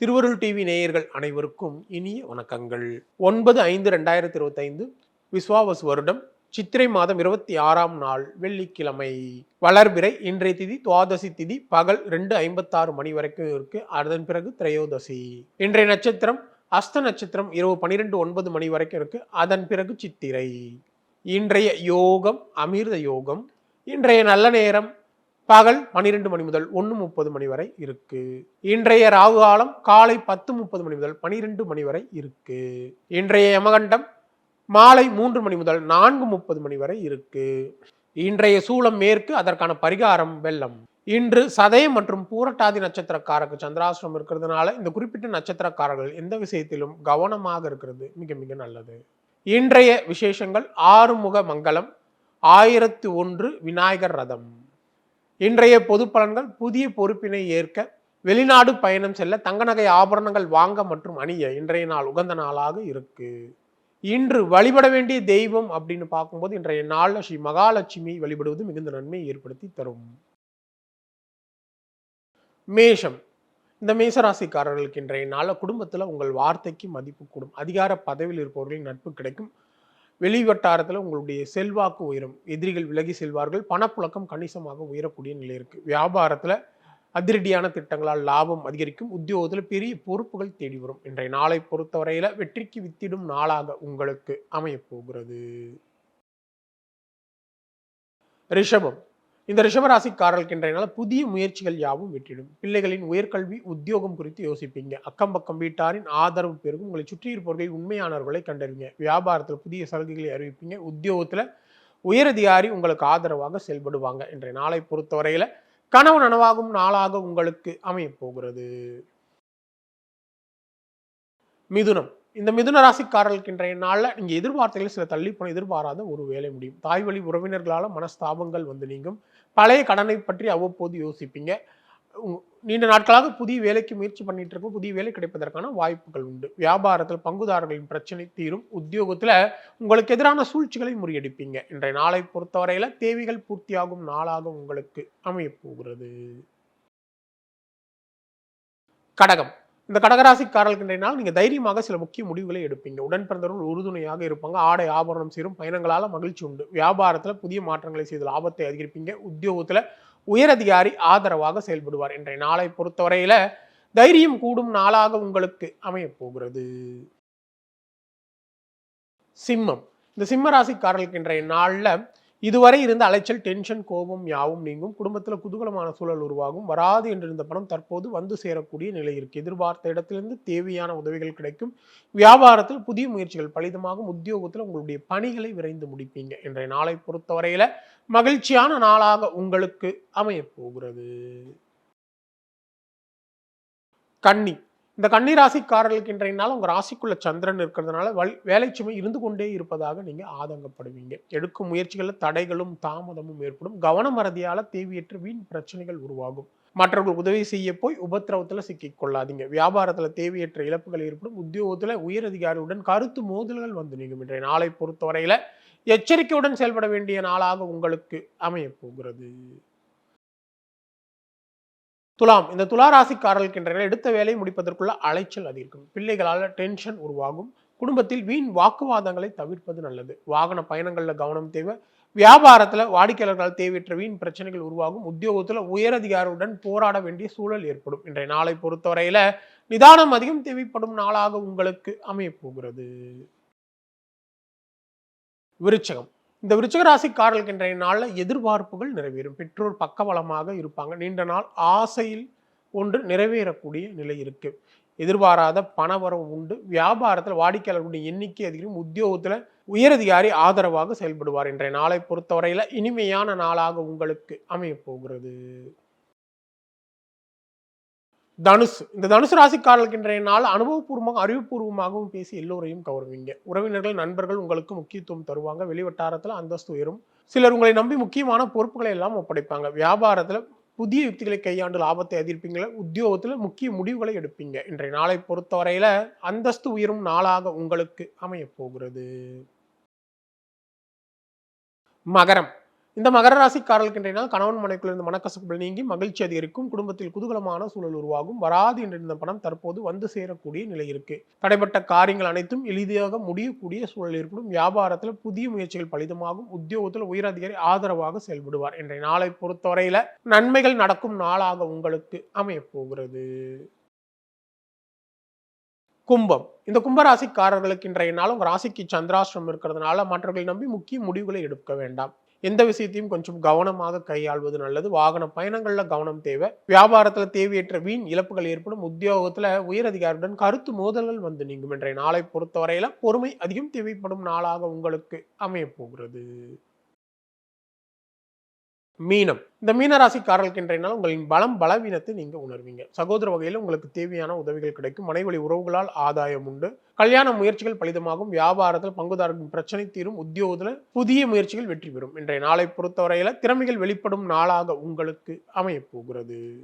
திருவருள் டிவி நேயர்கள் அனைவருக்கும் இனிய வணக்கங்கள். ஒன்பது ஐந்து ரெண்டாயிரத்தி இருபத்தைந்து விஸ்வாவசு வருடம் சித்திரை மாதம் இருபத்தி ஆறாம் நாள் வெள்ளிக்கிழமை. வளர்பிறை இன்றைய திதி துவாதசி திதி பகல் ரெண்டு ஐம்பத்தாறு மணி வரைக்கும் இருக்கு. அதன் பிறகு திரையோதசி. இன்றைய நட்சத்திரம் அஸ்த நட்சத்திரம் இரவு பனிரெண்டு ஒன்பது மணி வரைக்கும் இருக்கு. அதன் பிறகு சித்திரை. இன்றைய யோகம் அமிர்த யோகம். இன்றைய நல்ல நேரம் பகல் பன்னிரெண்டு மணி முதல் ஒன்று முப்பது மணி வரை இருக்கு. இன்றைய ராகு காலம் காலை பத்து முப்பது மணி முதல் பனிரெண்டு மணி வரை இருக்கு. இன்றைய யமகண்டம் மாலை மூன்று மணி முதல் நான்கு முப்பது மணி வரை இருக்கு. இன்றைய சூலம் மேற்கு அதற்கான பரிகாரம் வெள்ளம். இன்று சதயம் மற்றும் பூரட்டாதி நட்சத்திரக்காரருக்கு சந்திராசிரம் இருக்கிறதுனால இந்த குறிப்பிட்ட நட்சத்திரக்காரர்கள் எந்த விஷயத்திலும் கவனமாக இருக்கிறது மிக மிக நல்லது. இன்றைய விசேஷங்கள் ஆறுமுக மங்கலம் ஆயிரத்து ஒன்று விநாயகர் ரதம். இன்றைய பொது பலன்கள் புதிய பொறுப்பினை ஏற்க வெளிநாடு பயணம் செல்ல தங்க நகை ஆபரணங்கள் வாங்க மற்றும் அணிய இன்றைய நாள் உகந்த நாளாக இருக்கு. இன்று வழிபட வேண்டிய தெய்வம் அப்படின்னு பார்க்கும்போது இன்றைய நாளில் ஸ்ரீ மகாலட்சுமி வழிபடுவது மிகுந்த நன்மை ஏற்படுத்தி தரும். மேஷம். இந்த மேசராசிக்காரர்களுக்கு இன்றைய நாளில் குடும்பத்தில் உங்கள் வார்த்தைக்கு மதிப்பு கூடும். அதிகார பதவியில் இருப்பவர்களின் நட்பு கிடைக்கும். வெளிவட்டாரத்தில் உங்களுடைய செல்வாக்கு உயரும். எதிரிகள் விலகி செல்வார்கள். பணப்புழக்கம் கணிசமாக உயரக்கூடிய நிலை இருக்குது வியாபாரத்தில் அதிரடியான திட்டங்களால் லாபம் அதிகரிக்கும். உத்தியோகத்தில் பெரிய பொறுப்புகள் தேடி வரும். இன்றைய நாளை பொறுத்தவரையில் வெற்றிக்கு வித்திடும் நாளாக உங்களுக்கு அமையப் போகிறது. ரிஷபம். இந்த ரிஷபராசிக்காரர்களுக்கு இன்றைய புதிய முயற்சிகள் யாவும் வெற்றிடும். பிள்ளைகளின் உயர்கல்வி உத்தியோகம் குறித்து யோசிப்பீங்க. அக்கம் பக்கம் வீட்டாரின் ஆதரவு பெருகும். உங்களை சுற்றி இருப்பவர்கள் உண்மையானவர்களை கண்டறிங்க. வியாபாரத்தில் புதிய சலுகைகளை அறிவிப்பீங்க. உத்தியோகத்தில் உயரதிகாரி உங்களுக்கு ஆதரவாக செயல்படுவாங்க இன்றைய நாளை பொறுத்தவரையில கனவு நனவாகும் நாளாக உங்களுக்கு அமையப் போகிறது. மிதுனம். இந்த மிதுன ராசிக்காரர்களுக்கு இன்றைய நாளில் நீங்கள் எதிர்பார்த்தைகள் சில தள்ளி போன எதிர்பாராத ஒரு வேலை முடியும். தாய் வழி உறவினர்களால் மனஸ்தாபங்கள் வந்து நீங்கும். பழைய கடனை பற்றி அவ்வப்போது யோசிப்பீங்க. நீண்ட நாட்களாக புதிய வேலைக்கு முயற்சி பண்ணிட்டு இருக்கும் புதிய வேலை கிடைப்பதற்கான வாய்ப்புகள் உண்டு. வியாபாரத்தில் பங்குதாரர்களின் பிரச்சனை தீரும். உத்தியோகத்தில் உங்களுக்கு எதிரான சூழ்ச்சிகளை முறியடிப்பீங்க. இன்றைய நாளை பொறுத்தவரையில் தேவைகள் பூர்த்தியாகும் நாளாக உங்களுக்கு அமையப்போகிறது. கடகம். இந்த கடகராசிக்காரர்களுக்கு இன்றைய நாள் நீங்க தைரியமாக சில முக்கிய முடிவுகளை எடுப்பீங்க. உடன் பிறந்தவர்கள் உறுதுணையாக இருப்பாங்க. ஆடை ஆபரணம் சேரும் பயணங்களால மகிழ்ச்சி உண்டு. வியாபாரத்துல புதிய மாற்றங்களை செய்து லாபத்தை அதிகரிப்பீங்க. உத்தியோகத்துல உயரதிகாரி ஆதரவாக செயல்படுவார். இன்றைய நாளை பொறுத்தவரையில தைரியம் கூடும் நாளாக உங்களுக்கு அமையப்போகிறது சிம்மம். இந்த சிம்ம ராசிக்காரர்களுக்கு இன்றைய நாளில் இதுவரை இருந்த அலைச்சல் டென்ஷன் கோபம் யாவும் நீங்கும். குடும்பத்தில் குதூகலமான சூழல் உருவாகும். வராது என்றிருந்த பணம் தற்போது வந்து சேரக்கூடிய நிலை இருக்கு. எதிர்பார்த்த இடத்திலிருந்து தேவையான உதவிகள் கிடைக்கும். வியாபாரத்தில் புதிய முயற்சிகள் பலிதமாகும். உத்தியோகத்தில் உங்களுடைய பணிகளை விரைந்து முடிப்பீங்க. இன்றைய நாளை பொறுத்தவரையில மகிழ்ச்சியான நாளாக உங்களுக்கு அமையப் போகிறது. கன்னி. இந்த கன்னிராசிக்காரர்களுக்கு இன்றைய நாள் உங்கள் ராசிக்குள்ள சந்திரன் இருக்கிறதுனால வல் வேலை சுமை இருந்து கொண்டே இருப்பதாக நீங்கள் ஆதங்கப்படுவீங்க. எடுக்கும் முயற்சிகளில் தடைகளும் தாமதமும் ஏற்படும். கவனம் மறதியால தேவையற்ற வீண் பிரச்சனைகள் உருவாகும். மற்றவர்கள் உதவி செய்ய போய் உபத்திரவத்தில் சிக்கிக்கொள்ளாதீங்க. வியாபாரத்தில் தேவையற்ற இழப்புகள் ஏற்படும். உத்தியோகத்தில் உயரதிகாரியுடன் கருத்து மோதல்கள் வந்து நீங்கும். இன்றைய நாளை பொறுத்தவரையில் எச்சரிக்கையுடன் செயல்பட வேண்டிய நாளாக உங்களுக்கு அமையப் போகிறது. துலாம். இந்த துலா ராசிக்காரர்களுக்கு எடுத்த வேலையை முடிப்பதற்குள்ள அலைச்சல் அதிகரிக்கும். பிள்ளைகளால் டென்ஷன் உருவாகும். குடும்பத்தில் வீண் வாக்குவாதங்களை தவிர்ப்பது நல்லது. வாகன பயணங்களில் கவனம் தேவை. வியாபாரத்தில் வாடிக்கையாளர்களால் தேவையற்ற வீண் பிரச்சனைகள் உருவாகும். உத்தியோகத்தில் உயரதிகாரியுடன் போராட வேண்டிய சூழல் ஏற்படும். இன்றைய நாளை பொறுத்தவரையில் நிதானம் அதிகம் தேவைப்படும் நாளாக உங்களுக்கு அமையப்போகிறது விருச்சகம். இந்த விருச்சக ராசிக்காரர்களுக்கு இன்றைய நாளில் எதிர்பார்ப்புகள் நிறைவேறும். பெற்றோர் பக்கபலமாக இருப்பாங்க. நீண்ட நாள் ஆசையில் ஒன்று நிறைவேறக்கூடிய நிலை இருக்கு. எதிர்பாராத பணவரவு உண்டு. வியாபாரத்தில் வாடிக்கையாளர்களுடைய எண்ணிக்கை அதிகம் உத்தியோகத்தில் உயரதிகாரி ஆதரவாக செயல்படுவார் இன்றைய நாளை பொறுத்தவரையில். இனிமையான நாளாக உங்களுக்கு அமையப் போகிறது தனுசு. இந்த தனுசு ராசிக்காரர்களுக்கு இன்றைய நாள் அனுபவபூர்வமாக அறிவுபூர்வமாகவும் பேசி எல்லோரையும் கவருவீங்க. உறவினர்கள் நண்பர்கள் உங்களுக்கு முக்கியத்துவம் தருவாங்க. வெளிவட்டாரத்தில் அந்தஸ்து உயரும். சிலர் உங்களை நம்பி முக்கியமான பொறுப்புகளை எல்லாம் ஒப்படைப்பாங்க. வியாபாரத்தில் புதிய யுக்திகளை கையாண்டு லாபத்தை அதிர்ப்பீங்க உத்தியோகத்தில் முக்கிய முடிவுகளை எடுப்பீங்க. இன்றைய நாளை பொறுத்தவரையில் அந்தஸ்து உயரும் நாளாக உங்களுக்கு அமையப் போகிறது. மகரம். இந்த மகர ராசிக்காரர்களுக்கு இன்றைய நாள் கணவன் மனைக்குள்ள இருந்த மனக்கசப்புகள் நீங்கி மகிழ்ச்சி அதிகரிக்கும். குடும்பத்தில் குதூகலமான சூழல் உருவாகும். வராது என்றிருந்த பணம் தற்போது வந்து சேரக்கூடிய நிலை இருக்கு. தடைப்பட்ட காரியங்கள் அனைத்தும் எளிதாக முடியக்கூடிய சூழல் ஏற்படும். வியாபாரத்தில் புதிய முயற்சிகள் பலிதமாகும். உத்தியோகத்தில் உயரதிகாரி ஆதரவாக செயல்படுவார் இன்றைய நாளை பொறுத்தவரையில நன்மைகள் நடக்கும் நாளாக உங்களுக்கு அமையப்போகிறது. கும்பம். இந்த கும்பராசிக்காரர்களுக்கு இன்றைய நாள் ராசிக்கு சந்திராஷ்டிரம் இருக்கிறதுனால மற்றவர்களை நம்பி முக்கிய முடிவுகளை எடுக்க வேண்டாம். எந்த விஷயத்தையும் கொஞ்சம் கவனமாக கையாள்வது நல்லது. வாகன பயணங்களில் கவனம் தேவை. வியாபாரத்தில் தேவையற்ற வீண் இழப்புகள் ஏற்படும். உத்தியோகத்தில் உயரதிகாரியுடன் கருத்து மோதல்கள் வந்து நீங்கும். இன்றைய நாளை பொறுத்தவரையில பொறுமை அதிகம் தேவைப்படும் நாளாக உங்களுக்கு அமையப் போகிறது மீனம். இந்த மீனராசிக்காரர்களுக்கு இன்றைய நாள் உங்களின் பலம் பலவீனத்தை நீங்க உணர்வீங்க. சகோதர வகையில் உங்களுக்கு தேவையான உதவிகள் கிடைக்கும். மனைவழி உறவுகளால் ஆதாயம் உண்டு. கல்யாண முயற்சிகள் பலிதமாகும். வியாபாரத்தில் பங்குதாரர்களின் பிரச்சனை தீரும். உத்தியோகத்தில் புதிய முயற்சிகள் வெற்றி பெறும். இன்றைய நாளை பொறுத்தவரையில திறமைகள் வெளிப்படும் நாளாக உங்களுக்கு அமையப்போகிறது.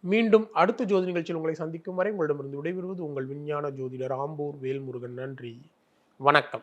மீண்டும் அடுத்த ஜோதி நிகழ்ச்சியில் உங்களை சந்திக்கும் வரை உங்களிடமிருந்து விடைபெறுவது உங்கள் விஞ்ஞான ஜோதிடர் ஆம்பூர் வேல்முருகன். நன்றி. வணக்கம்.